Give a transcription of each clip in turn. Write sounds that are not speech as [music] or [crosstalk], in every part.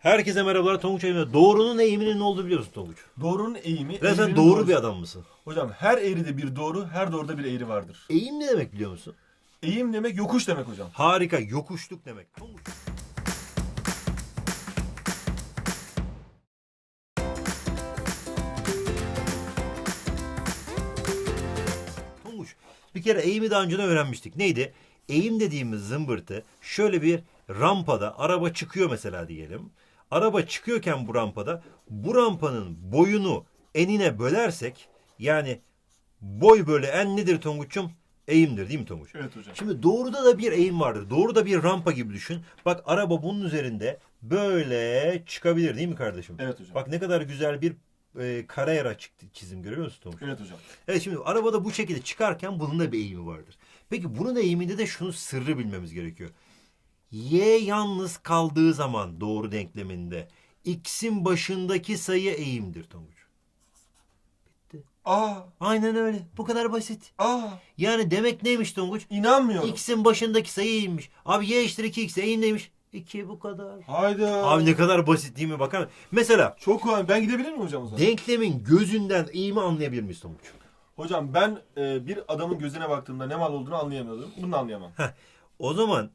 Herkese merhabalar Tonguç Eğim'e. Doğrunun eğiminin ne olduğunu biliyor musun Tonguç? Doğrunun eğimi... Ve sen eğrinin doğru doğrusu. bir adam mısın? Hocam her eğride bir doğru, her doğruda bir eğri vardır. Eğim ne demek biliyor musun? Eğim demek yokuş demek hocam. Harika, yokuşluk demek. Tonguç. Tonguç, bir kere eğimi daha önceden öğrenmiştik. Neydi? Eğim dediğimiz zımbırtı şöyle bir rampada araba çıkıyor mesela diyelim. Araba çıkıyorken bu rampada bu rampanın boyunu enine bölersek yani boy bölü en nedir Tonguç'um? Eğimdir değil mi Tonguç? Evet hocam. Şimdi doğruda da bir eğim vardır. Doğruda bir rampa gibi düşün. Bak araba bunun üzerinde böyle çıkabilir değil mi kardeşim? Evet hocam. Bak ne kadar güzel bir e, kara yara çıktı çizim görüyor musun Tonguç? Evet hocam. Evet şimdi arabada bu şekilde çıkarken bunun da bir eğimi vardır. Peki bunun eğiminde de şunu sırrı bilmemiz gerekiyor. Y yalnız kaldığı zaman doğru denkleminde x'in başındaki sayı eğimdir Tonguç. Aa, Aynen öyle. Bu kadar basit. aa, Yani demek neymiş Tonguç? inanmıyorum. X'in başındaki sayı eğimmiş. Abi y eşittir 2x eğim neymiş? 2 bu kadar. Hayda. Abi ne kadar basit değil mi bakar mısın? Mesela Çok kolay. Ben gidebilir miyim hocam o zaman? denklemin gözünden eğimi anlayabilir miyiz Tonguç? Hocam ben e, bir adamın gözüne baktığımda ne mal olduğunu anlayamıyordum. Bunu da anlayamam. O zaman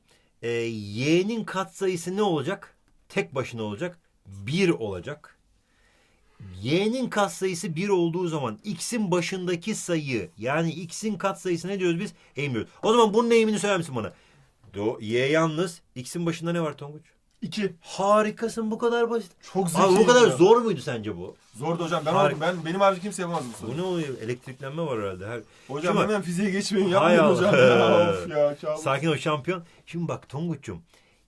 e, y'nin katsayısı ne olacak? Tek başına olacak. 1 olacak. Y'nin katsayısı 1 olduğu zaman x'in başındaki sayı yani x'in katsayısı ne diyoruz biz? Eğim. O zaman bunun eğimini söyler misin bana? Do, y yalnız. X'in başında ne var Tonguç? İki. Harikasın bu kadar basit. Çok zeki. Abi bu kadar hocam. zor muydu sence bu? Zordu hocam. Ben oldum. Ben benim haricinde kimse yapamaz bu Bu soruyu. ne oluyor? Elektriklenme var herhalde. Her... Hocam Şimdi- hemen fiziğe geçmeyin. Yapmayın hocam. Ya, [laughs] of ya. Sakin ol şampiyon. Şimdi bak Tonguç'um.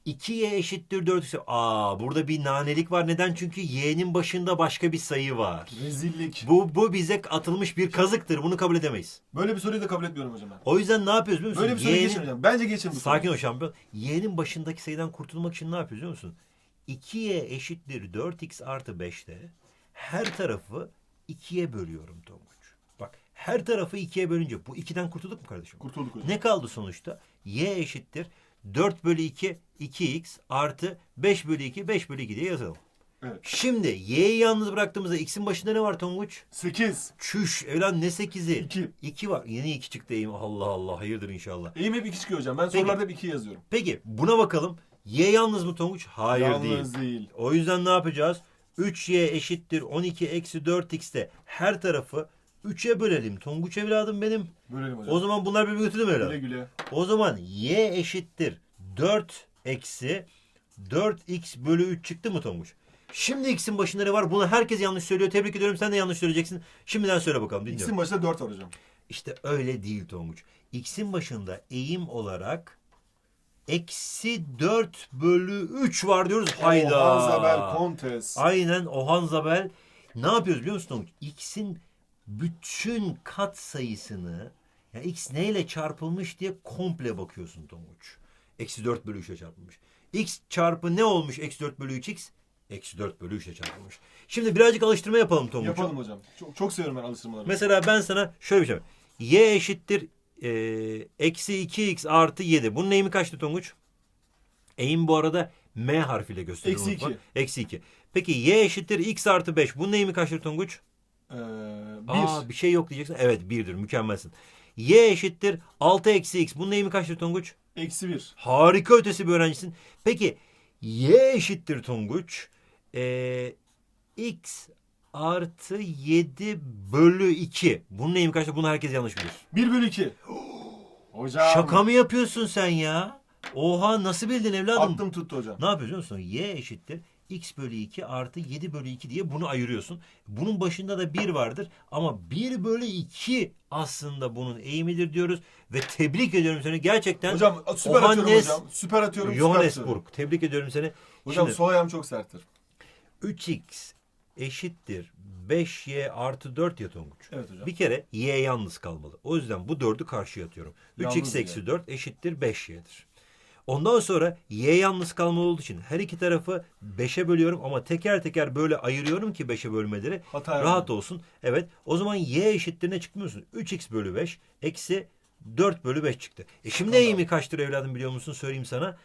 2y eşittir 4 ise aa burada bir nanelik var. Neden? Çünkü y'nin başında başka bir sayı var. Rezillik. Bu bu bize atılmış bir kazıktır. Bunu kabul edemeyiz. Böyle bir soruyu da kabul etmiyorum hocam ben. O yüzden ne yapıyoruz biliyor musun? Böyle bir soruyu Y'nin- hocam. Bence geçin bu Sakin ol şampiyon. Y'nin başındaki sayıdan kurtulmak için ne yapıyoruz biliyor musun? 2y eşittir 4x artı 5'te her tarafı 2'ye bölüyorum Tonguç. Bak her tarafı 2'ye bölünce bu 2'den kurtulduk mu kardeşim? Kurtulduk hocam. Ne kaldı sonuçta? Y eşittir 4 bölü 2 2x artı 5 bölü 2 5 bölü 2 diye yazalım. Evet. Şimdi y'yi yalnız bıraktığımızda x'in başında ne var Tonguç? 8. Çüş evlen ne 8'i? İki. 2 var. Yeni 2 çıktı eğim. Allah Allah hayırdır inşallah. Eğim hep 2 çıkıyor hocam. Ben Peki. sorularda hep 2 yazıyorum. Peki buna bakalım. Y yalnız mı Tonguç? Hayır Yalnız değil. değil. O yüzden ne yapacağız? 3y eşittir 12 eksi 4x'te her tarafı 3'e bölelim. Tonguç evladım benim. Bölelim hocam. O zaman bunlar birbirini götürdü mü evladım? Güle güle. O zaman y eşittir 4 eksi 4x bölü 3 çıktı mı Tonguç? Şimdi x'in başında ne var? Bunu herkes yanlış söylüyor. Tebrik ediyorum. Sen de yanlış söyleyeceksin. Şimdiden söyle bakalım. Dinliyorum. X'in başında 4 var hocam. İşte öyle değil Tonguç. X'in başında eğim olarak eksi 4 bölü 3 var diyoruz. Hayda. Ohan Zabel Kontes. Aynen Ohan Zabel. Ne yapıyoruz biliyor musun Tonguç? X'in bütün kat sayısını ya x neyle çarpılmış diye komple bakıyorsun Tonguç. Eksi 4 bölü 3'e çarpılmış. x çarpı ne olmuş eksi 4 bölü 3x? Eksi 4 bölü 3'e çarpılmış. Şimdi birazcık alıştırma yapalım Tonguç. Yapalım hocam. Çok, çok seviyorum ben alıştırmaları. Mesela ben sana şöyle bir şey yapayım. Y eşittir e, eksi 2x artı 7. Bunun eğimi kaçtı Tonguç? Eğim bu arada M harfiyle gösterilir. Eksi unutma. iki. Eksi 2. Peki y eşittir x artı 5. Bunun eğimi kaçtır Tonguç? Ee, 1. Aa, bir şey yok diyeceksin. Evet 1'dir mükemmelsin. Y eşittir 6 eksi x. Bunun eğimi kaçtır Tonguç? Eksi 1. Harika ötesi bir öğrencisin. Peki y eşittir Tonguç. Ee, x artı 7 bölü 2. Bunun eğimi kaçtır? Bunu herkes yanlış bilir. 1 bölü 2. [gasps] hocam. Şaka mı yapıyorsun sen ya? Oha nasıl bildin evladım? Attım tuttu hocam. Ne yapıyorsun musun? Y eşittir x bölü 2 artı 7 bölü 2 diye bunu ayırıyorsun. Bunun başında da 1 vardır. Ama 1 bölü 2 aslında bunun eğimidir diyoruz. Ve tebrik ediyorum seni. Gerçekten Hocam süper atıyorum Johannes- hocam. Süper atıyorum. süper atıyorum. Johannesburg. Tebrik ediyorum seni. Hocam Şimdi sol ayağım çok serttir. 3x eşittir 5y artı 4 ya Tonguç. Evet hocam. Bir kere y yalnız kalmalı. O yüzden bu 4'ü karşıya atıyorum. Yalnız 3x y. eksi 4 eşittir 5y'dir. Ondan sonra y yalnız kalmalı olduğu için her iki tarafı 5'e bölüyorum ama teker teker böyle ayırıyorum ki 5'e bölmeleri Hata rahat yapmadım. olsun. Evet o zaman y eşittir ne çıkmıyor musun? 3x bölü 5 eksi 4 bölü 5 çıktı. E şimdi Tamam. eğimi kaçtır evladım biliyor musun söyleyeyim sana.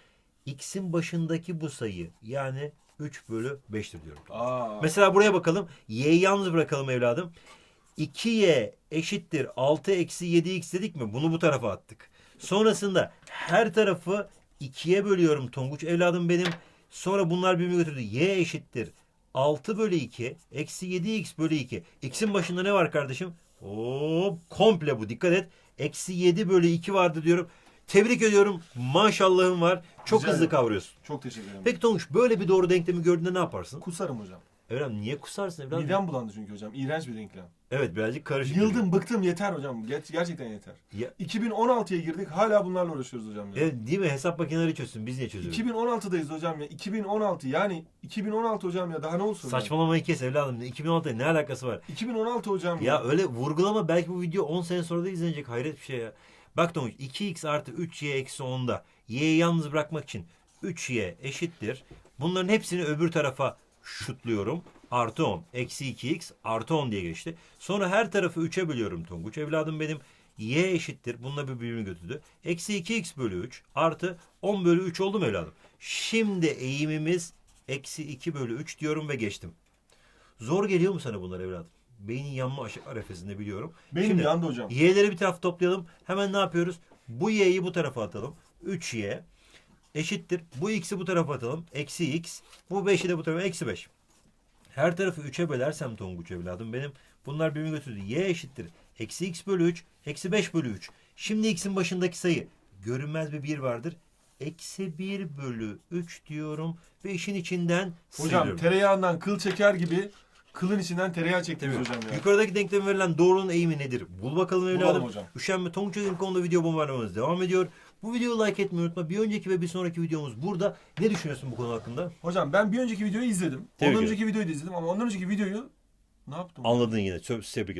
X'in başındaki bu sayı yani 3 bölü 5'tir diyorum. Aa. Mesela buraya bakalım. Y'yi yalnız bırakalım evladım. 2y eşittir 6 eksi 7x dedik mi? Bunu bu tarafa attık. Sonrasında her tarafı 2'ye bölüyorum Tonguç. Evladım benim. Sonra bunlar birbirini götürdü. Y eşittir 6 bölü 2 eksi 7x bölü 2. X'in başında ne var kardeşim? Hop komple bu dikkat et. Eksi 7 bölü 2 vardı diyorum. Tebrik ediyorum. Maşallahın var. Çok Güzel. hızlı kavruyorsun. Çok teşekkür ederim. Peki Tonguç böyle bir doğru denklemi gördüğünde ne yaparsın? Kusarım hocam. Evladım niye kusarsın evladım? Midem bulandı çünkü hocam. İğrenç bir denklem. Evet birazcık karışık. Yıldım, bıktım yeter hocam. Ger- gerçekten yeter. Ya, 2016'ya girdik hala bunlarla uğraşıyoruz hocam ya. evet değil mi? Hesap makineleri çözsün. Biz niye çözüyoruz? 2016'dayız hocam ya. 2016 yani 2016 hocam ya daha ne olsun? Saçmalamayı kes evladım. 2016'ya ne alakası var? 2016 hocam Ya öyle vurgulama belki bu video 10 sene sonra da izlenecek. Hayret bir şey ya. Bak Tonguç 2x artı 3y eksi 10'da y'yi yalnız bırakmak için 3y eşittir. Bunların hepsini öbür tarafa şutluyorum. Artı 10. Eksi 2x artı 10 diye geçti. Sonra her tarafı 3'e bölüyorum Tonguç. Evladım benim y eşittir. Bununla bir birbirini götürdü. Eksi 2x bölü 3 artı 10 bölü 3 oldu mu evladım? Şimdi eğimimiz eksi 2 bölü 3 diyorum ve geçtim. Zor geliyor mu sana bunlar evladım? Beynin yanma arefesinde biliyorum. Benim Şimdi yandı hocam. y'leri bir taraf toplayalım. Hemen ne yapıyoruz? Bu y'yi bu tarafa atalım. 3y eşittir. Bu x'i bu tarafa atalım. Eksi x. Bu 5'i de bu tarafa eksi 5. Her tarafı 3'e bölersem Tonguç evladım benim. Bunlar birbirini götürdü. Y eşittir. Eksi x bölü 3. Eksi 5 bölü 3. Şimdi x'in başındaki sayı görünmez bir 1 vardır. Eksi 1 bölü 3 diyorum. Ve işin içinden Hocam sıyırıyorum. tereyağından kıl çeker gibi kılın içinden tereyağı çektiniz hocam ya. Yukarıdaki denkleme verilen doğrunun eğimi nedir? Bul bakalım evladım. Bulalım hocam. Üşenme Tonguç Özgün konuda video bombardımanımız devam ediyor. Bu videoyu like etmeyi unutma. Bir önceki ve bir sonraki videomuz burada. Ne düşünüyorsun bu konu hakkında? Hocam ben bir önceki videoyu izledim. Tebrik Ondan ederim. önceki videoyu da izledim ama ondan önceki videoyu ne yaptım? Anladın yine. Tebrik ediyorum.